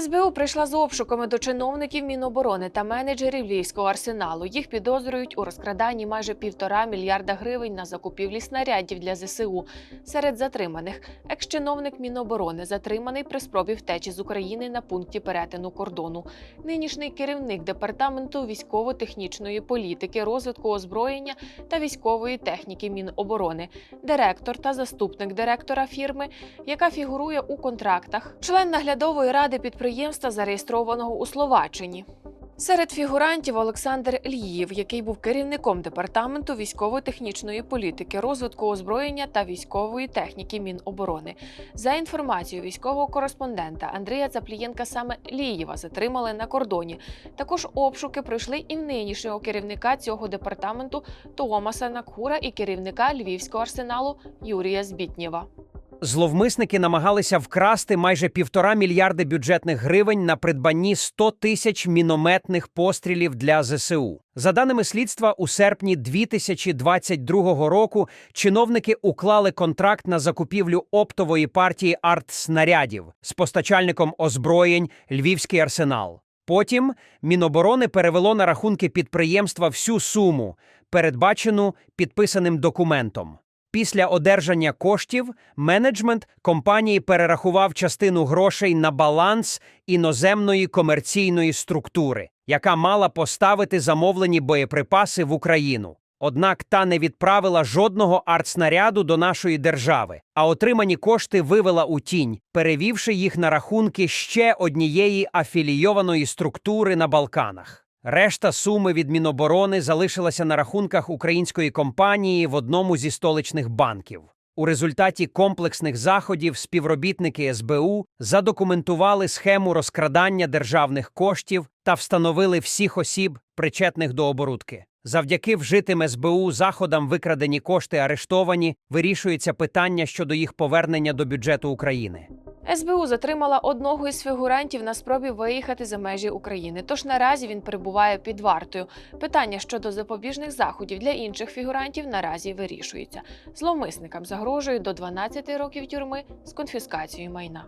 СБУ прийшла з обшуками до чиновників Міноборони та менеджерів Львівського арсеналу. Їх підозрюють у розкраданні майже півтора мільярда гривень на закупівлі снарядів для ЗСУ. Серед затриманих екс-чиновник Міноборони затриманий при спробі втечі з України на пункті перетину кордону. Нинішній керівник департаменту військово-технічної політики, розвитку озброєння та військової техніки Міноборони, директор та заступник директора фірми, яка фігурує у контрактах, член наглядової ради підприємства, зареєстрованого у Словаччині. Серед фігурантів Олександр Ліїв, який був керівником департаменту військово-технічної політики, розвитку озброєння та військової техніки Міноборони. За інформацією військового кореспондента Андрія Цаплієнка, саме Лієва затримали на кордоні. Також обшуки пройшли і в нинішнього керівника цього департаменту Томаса Накхура і керівника Львівського арсеналу Юрія Збітнєва. Зловмисники намагалися вкрасти майже півтора мільярди бюджетних гривень на придбанні 100 тисяч мінометних пострілів для ЗСУ. За даними слідства, у серпні 2022 року чиновники уклали контракт на закупівлю оптової партії артснарядів з постачальником озброєнь Львівський арсенал. Потім Міноборони перевело на рахунки підприємства всю суму, передбачену підписаним документом. Після одержання коштів менеджмент компанії перерахував частину грошей на баланс іноземної комерційної структури, яка мала поставити замовлені боєприпаси в Україну. Однак та не відправила жодного артснаряду до нашої держави, а отримані кошти вивела у тінь, перевівши їх на рахунки ще однієї афілійованої структури на Балканах. Решта суми від Міноборони залишилася на рахунках української компанії в одному зі столичних банків. У результаті комплексних заходів співробітники СБУ задокументували схему розкрадання державних коштів та встановили всіх осіб, причетних до оборудки. Завдяки вжитим СБУ заходам викрадені кошти арештовані, вирішується питання щодо їх повернення до бюджету України. СБУ затримала одного із фігурантів на спробі виїхати за межі України. Тож наразі він перебуває під вартою. Питання щодо запобіжних заходів для інших фігурантів наразі вирішується. Зловмисникам загрожує до 12 років тюрми з конфіскацією майна.